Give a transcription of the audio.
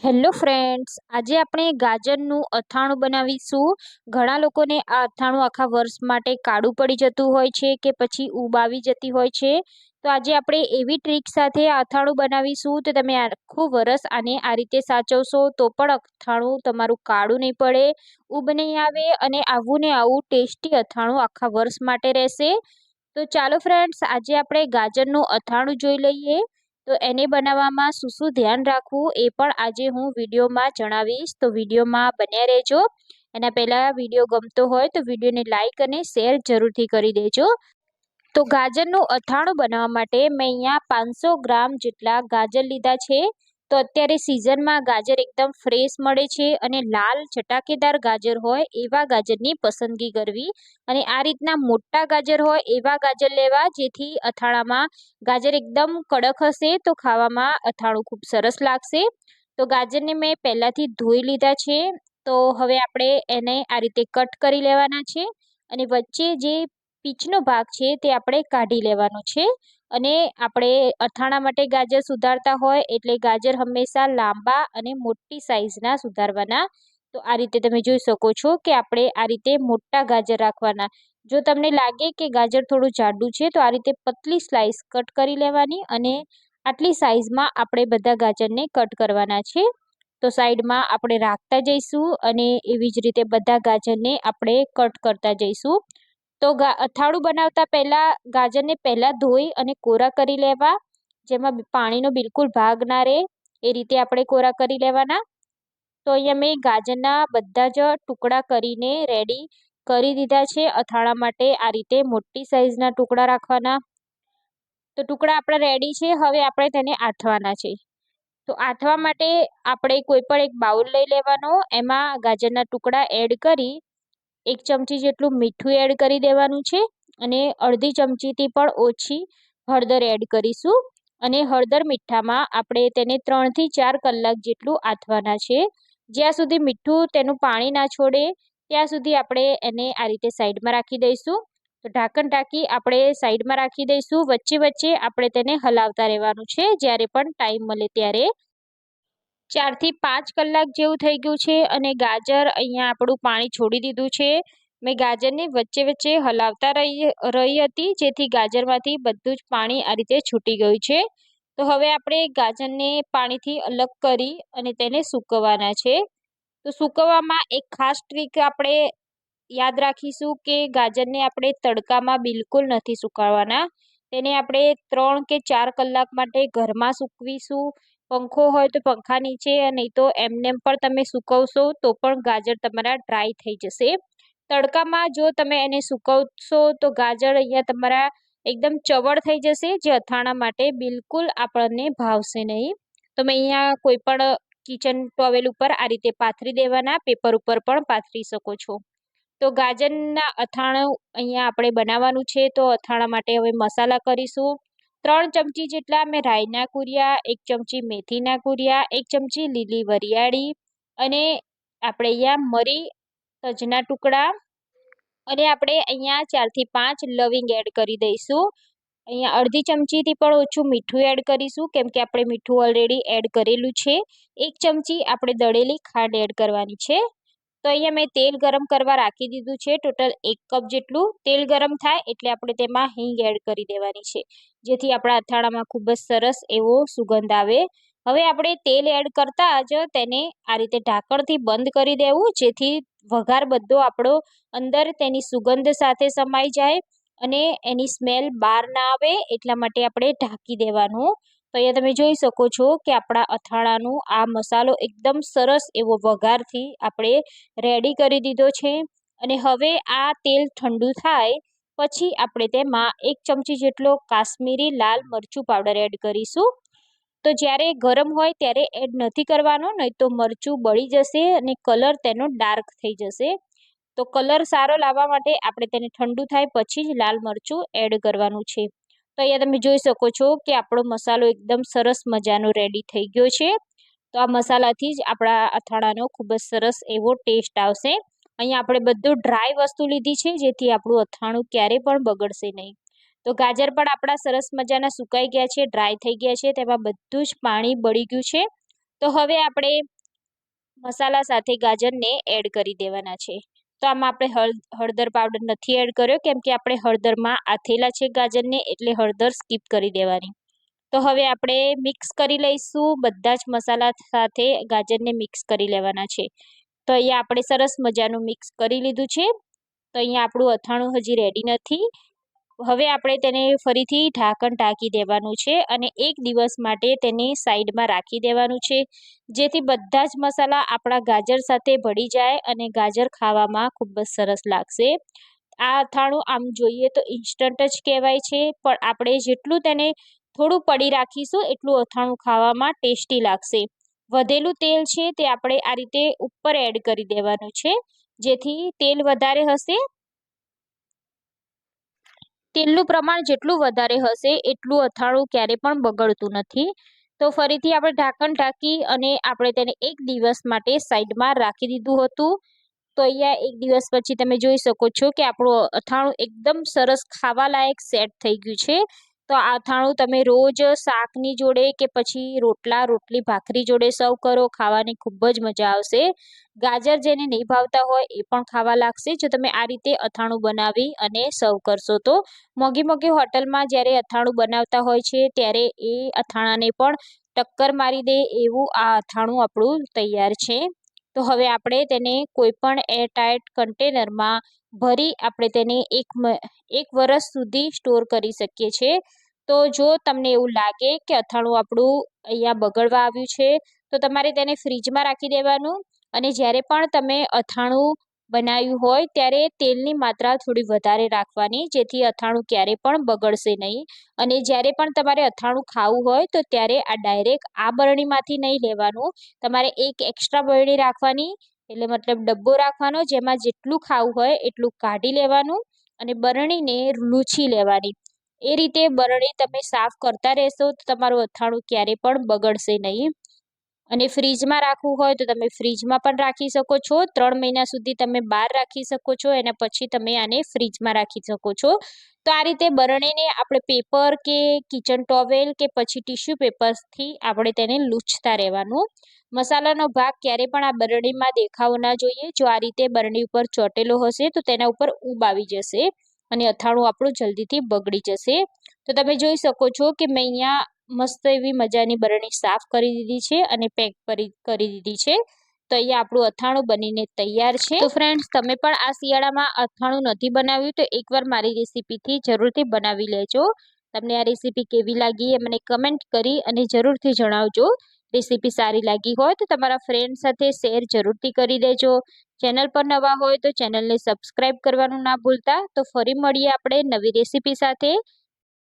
Hello friends, આજે આપણે ગાજરનું અથાણું બનાવીશું. ઘણા લોકોને આ અથાણું આખા વર્ષ માટે કાળું પડી જતું હોય છે કે પછી ઉબાવી જતી હોય છે. તો આજે આપણે એવી ટ્રીક સાથે આ અથાણું બનાવીશું તો તમે આખું વરસ આને આ રીતે સાચવશો તો પણ અથાણું તમારું કાળું નહીં પડે, ઊબ નહીં આવે અને આવું ને આવું ટેસ્ટી અથાણું આખા વર્ષ માટે રહેશે. તો ચાલો ફ્રેન્ડ્સ, આજે આપણે ગાજરનું અથાણું જોઈ લઈએ. તો એને બનાવવામાં શું શું ધ્યાન રાખવું એ પણ આજે હું વિડીયોમાં જણાવીશ. તો વિડીયોમાં બન્યા રહેજો. એના પહેલાં વીડિયો ગમતો હોય તો વિડીયોને લાઇક અને શેર જરૂરથી કરી દેજો. તો ગાજરનું અથાણું બનાવવા માટે મેં અહીંયા પાંચસો ગ્રામ જેટલા ગાજર લીધા છે. તો અત્યારે સિઝનમાં ગાજર એકદમ ફ્રેશ મળે છે અને લાલ ચટાકેદાર ગાજર હોય એવા ગાજરની પસંદગી કરવી. અને આ રીતના મોટા ગાજર હોય એવા ગાજર લેવા જેથી અથાણામાં ગાજર એકદમ કડક હશે તો ખાવામાં અથાણું ખૂબ સરસ લાગશે. તો ગાજરને મેં પહેલાંથી ધોઈ લીધા છે. તો હવે આપણે એને આ રીતે કટ કરી લેવાના છે અને વચ્ચે જે પીચનો ભાગ છે તે આપણે કાઢી લેવાનો છે. અને આપણે અથાણા માટે ગાજર સુધારતા હોય એટલે ગાજર હંમેશા લાંબા અને મોટી સાઇઝના સુધારવાના. તો આ રીતે તમે જોઈ શકો છો કે આપણે આ રીતે મોટા ગાજર રાખવાના. જો તમને લાગે કે ગાજર થોડું જાડું છે, તો આ રીતે પતલી સ્લાઈસ કટ કરી લેવાની અને આટલી સાઇઝમાં આપણે બધા ગાજરને કટ કરવાના છે. તો સાઈડમાં આપણે રાખતા જઈશું અને એવી જ રીતે બધા ગાજરને આપણે કટ કરતા જઈશું. તો અથાણું બનાવતા પહેલાં ગાજરને પહેલાં ધોઈ અને કોરા કરી લેવા, જેમાં પાણીનો બિલકુલ ભાગ ના રહે, એ રીતે આપણે કોરા કરી લેવાના. તો અહીંયા મેં ગાજરના બધા જ ટુકડા કરીને રેડી કરી દીધા છે. અથાણા માટે આ રીતે મોટી સાઇઝના ટુકડા રાખવાના. તો ટુકડા આપણા રેડી છે. હવે આપણે તેને આથવાના છે. તો આથવા માટે આપણે કોઈ પણ એક બાઉલ લઈ લેવાનો. એમાં ગાજરના ટુકડા એડ કરી એક ચમચી જેટલું મીઠું એડ કરી દેવાનું છે અને અડધી ચમચીથી પણ ઓછી હળદર એડ કરીશું. અને હળદર મીઠામાં આપણે તેને ત્રણથી ચાર કલાક જેટલું આથવાના છે. જ્યાં સુધી મીઠું તેનું પાણી ના છોડે, ત્યાં સુધી આપણે એને આ રીતે સાઈડમાં રાખી દઈશું. તો ઢાંકણ ઢાંકી આપણે સાઈડમાં રાખી દઈશું. વચ્ચે વચ્ચે આપણે તેને હલાવતા રહેવાનું છે. જ્યારે પણ ટાઈમ મળે ત્યારે ચારથી પાંચ કલાક જેવું થઈ ગયું છે અને ગાજર અહીંયા આપણું પાણી છોડી દીધું છે. મેં ગાજરને વચ્ચે વચ્ચે હલાવતા રહી રહી હતી, જેથી ગાજરમાંથી બધું જ પાણી આ રીતે છૂટી ગયું છે. તો હવે આપણે ગાજરને પાણીથી અલગ કરી અને તેને સૂકવવાના છે. તો સૂકવવામાં એક ખાસ ટ્રીક આપણે યાદ રાખીશું કે ગાજરને આપણે તડકામાં બિલકુલ નથી સુકાવવાના. તેને આપણે ત્રણ કે ચાર કલાક માટે ઘરમાં સૂકવીશું. પંખો હોય તો પંખા નીચે નહીં તો એમનેમ પણ તમે સૂકવશો, તો પણ ગાજર તમારા ડ્રાય થઈ જશે. તડકામાં જો તમે એને સૂકવશો, તો ગાજર અહીંયા તમારા એકદમ ચવડ થઈ જશે, જે અથાણા માટે બિલકુલ આપણને ભાવશે નહીં. તો મેં અહીંયા કોઈ પણ કિચન ટોવેલ ઉપર આ રીતે પાથરી દેવાના પેપર ઉપર પણ પાથરી શકો છો. તો ગાજરના અથાણું અહીંયા આપણે બનાવવાનું છે, તો અથાણા માટે હવે મસાલા કરીશું. ત્રણ ચમચી જેટલા મેં રાઈના કુરિયા, એક ચમચી મેથીના કુરિયા, એક ચમચી લીલી વરિયાળી અને આપણે અહીંયા મરી તજના ટુકડા અને આપણે અહીંયા ચારથી પાંચ લવિંગ એડ કરી દઈશું. અહીંયા અડધી ચમચીથી પણ ઓછું મીઠું એડ કરીશું, કેમ કે આપણે મીઠું ઓલરેડી એડ કરેલું છે. એક ચમચી આપણે દળેલી ખાંડ એડ કરવાની છે. તો અહીંયા મેં તેલ ગરમ કરવા રાખી દીધું છે, ટોટલ એક કપ જેટલું તેલ ગરમ થાય એટલે આપણે તેમાં હિંગ એડ કરી દેવાની છે. જેથી આપણા અથાણામાં ખૂબ જ સરસ એવો સુગંધ આવે. હવે આપણે તેલ એડ કરતાં જ તેને આ રીતે ઢાંકણથી બંધ કરી દેવું, જેથી વઘાર બધો આપણો અંદર તેની સુગંધ સાથે સમાઈ જાય અને એની સ્મેલ બહાર ના આવે, એટલા માટે આપણે ઢાંકી દેવાનું. તો અહીંયા તમે જોઈ શકો છો કે આપણા અથાણાનું આ મસાલો એકદમ સરસ એવો વઘારથી આપણે રેડી કરી દીધો છે. અને હવે આ તેલ ઠંડુ થાય પછી આપણે તેમાં એક ચમચી જેટલો કાશ્મીરી લાલ મરચું પાવડર એડ કરીશું. તો જ્યારે ગરમ હોય ત્યારે એડ નથી કરવાનો, નહીં તો મરચું બળી જશે અને કલર તેનો ડાર્ક થઈ જશે. તો કલર સારો લાવવા માટે આપણે તેને ઠંડુ થાય પછી જ લાલ મરચું એડ કરવાનું છે. તો અહીંયા તમે જોઈ શકો છો કે આપણો મસાલો એકદમ સરસ મજાનો રેડી થઈ ગયો છે. તો આ મસાલાથી જ આપણા અથાણાનો ખૂબ જ સરસ એવો ટેસ્ટ આવશે. અહીંયા આપણે બધું ડ્રાય વસ્તુ લીધી છે, જેથી આપણું અથાણું ક્યારેય પણ બગડશે નહીં. તો ગાજર પણ આપણા સરસ મજાના સુકાઈ ગયા છે ડ્રાય થઈ ગયા છે, તેમાં બધું જ પાણી બળી ગયું છે. તો હવે આપણે મસાલા સાથે ગાજરને એડ કરી દેવાના છે. તો આમાં આપણે હળદર પાવડર નથી એડ કર્યો, કેમ કે આપણે હળદરમાં આથેલા છે ગાજરને, એટલે હળદર સ્કીપ કરી દેવાની. તો હવે આપણે મિક્સ કરી લઈશું, બધા જ મસાલા સાથે ગાજરને મિક્સ કરી લેવાના છે. તો અહીંયા આપણે સરસ મજાનું મિક્સ કરી લીધું છે. તો અહીંયા આપણું અથાણું હજી રેડી નથી. હવે આપણે તેને ફરીથી ઢાંકણ ઢાંકી દેવાનું છે અને એક દિવસ માટે તેને સાઈડમાં રાખી દેવાનું છે. જેથી બધા જ મસાલા આપણા ગાજર સાથે ભળી જાય અને ગાજર ખાવામાં ખૂબ જ સરસ લાગશે. આ અથાણું આમ જોઈએ તો ઇન્સ્ટન્ટ જ કહેવાય છે, પણ આપણે જેટલું તેને થોડું પડી રાખીશું એટલું અથાણું ખાવામાં ટેસ્ટી લાગશે. વધેલું તેલ છે તે આપણે આ રીતે ઉપર એડ કરી દેવાનું છે. જેથી તેલ વધારે હશે. તેલનું પ્રમાણ જેટલું વધારે હશે એટલું અથાણું ક્યારે પણ બગડતું નથી. તો ફરીથી આપણે ઢાંકણ ઢાંકી અને આપણે તેને એક દિવસ માટે સાઈડમાં રાખી દીધું હતું. તો અહીંયા એક દિવસ પછી તમે જોઈ શકો છો કે આપણું અથાણું એકદમ સરસ ખાવા લાયક સેટ થઈ ગયું છે. તો અથાણું તમે રોજ શાકની જોડે કે પછી રોટલા, રોટલી, ભાખરી જોડે સર્વ કરો, ખાવાની ખૂબ જ મજા આવશે. ગાજર જેને નહીં ભાવતા હોય એ પણ ખાવા લાગશે. જો તમે આ રીતે અથાણું બનાવી અને સર્વ કરશો તો મોંઘી મોંઘી હોટલમાં જ્યારે અથાણું બનાવતા હોય છે ત્યારે એ અથાણાને પણ ટક્કર મારી દે એવું આ અથાણું આપણું તૈયાર છે. તો હવે આપણે તેને કોઈ પણ એરટાઇટ કન્ટેનરમાં ભરી આપણે તેને એક એક વર્ષ સુધી સ્ટોર કરી શકીએ છીએ. તો જો તમને એવું લાગે કે અથાણું આપણું અહીંયા બગડવા આવ્યું છે, તો તમારે તેને ફ્રીજમાં રાખી દેવાનું. અને જ્યારે પણ તમે અથાણું બનાવ્યું હોય, ત્યારે તેલની માત્રા થોડી વધારે રાખવાની, જેથી અથાણું ક્યારે પણ બગડશે નહીં. અને જ્યારે પણ તમારે અથાણું ખાવું હોય, તો ત્યારે આ ડાયરેક્ટ આ બરણીમાંથી નહીં લેવાનું. તમારે એક એક્સ્ટ્રા બરણી રાખવાની એટલે મતલબ ડબ્બો રાખવાનો, જેમાં જેટલું ખાવું હોય એટલું કાઢી લેવાનું અને બરણીને લૂછી લેવાની. એ રીતે બરણી તમે સાફ કરતા રહેશો તો તમારું અથાણું ક્યારે પણ બગડશે નહીં. અને ફ્રીજમાં રાખવું હોય તો તમે ફ્રીજમાં પણ રાખી શકો છો. ત્રણ મહિના સુધી તમે બહાર રાખી શકો છો એના પછી તમે આને ફ્રીજમાં રાખી શકો છો. તો આ રીતે બરણીને આપણે પેપર કે કિચન ટોવેલ કે પછી ટીશ્યુ પેપરથી આપણે તેને લૂછતા રહેવાનું. મસાલાનો ભાગ ક્યારે પણ આ બરણીમાં દેખાવો ના જોઈએ. જો આ રીતે બરણી ઉપર ચોટેલો હશે તો તેના ઉપર ઊબ આવી જશે અને અથાણું આપણું જલ્દીથી બગડી જશે. તો તમે જોઈ શકો છો કે મેં અહીંયા મસ્ત એવી મજાની બરણી સાફ કરી દીધી છે અને પેક કરી કરી દીધી છે. તો અહીંયા આપણું અથાણું બનીને તૈયાર છે. તો ફ્રેન્ડ્સ તમે પણ આ શિયાળામાં અથાણું નથી બનાવ્યું તો એકવાર મારી રેસીપીથી જરૂરથી બનાવી લેજો. તમને આ રેસીપી કેવી લાગી એ મને કમેન્ટ કરી અને જરૂરથી જણાવજો. રેસીપી સારી લાગી હોય તો તમારા ફ્રેન્ડ સાથે શેર જરૂરથી કરી દેજો. ચેનલ પર નવા હોય તો ચેનલને સબસ્ક્રાઈબ કરવાનું ના ભૂલતા. તો ફરી મળીએ આપણે નવી રેસીપી સાથે.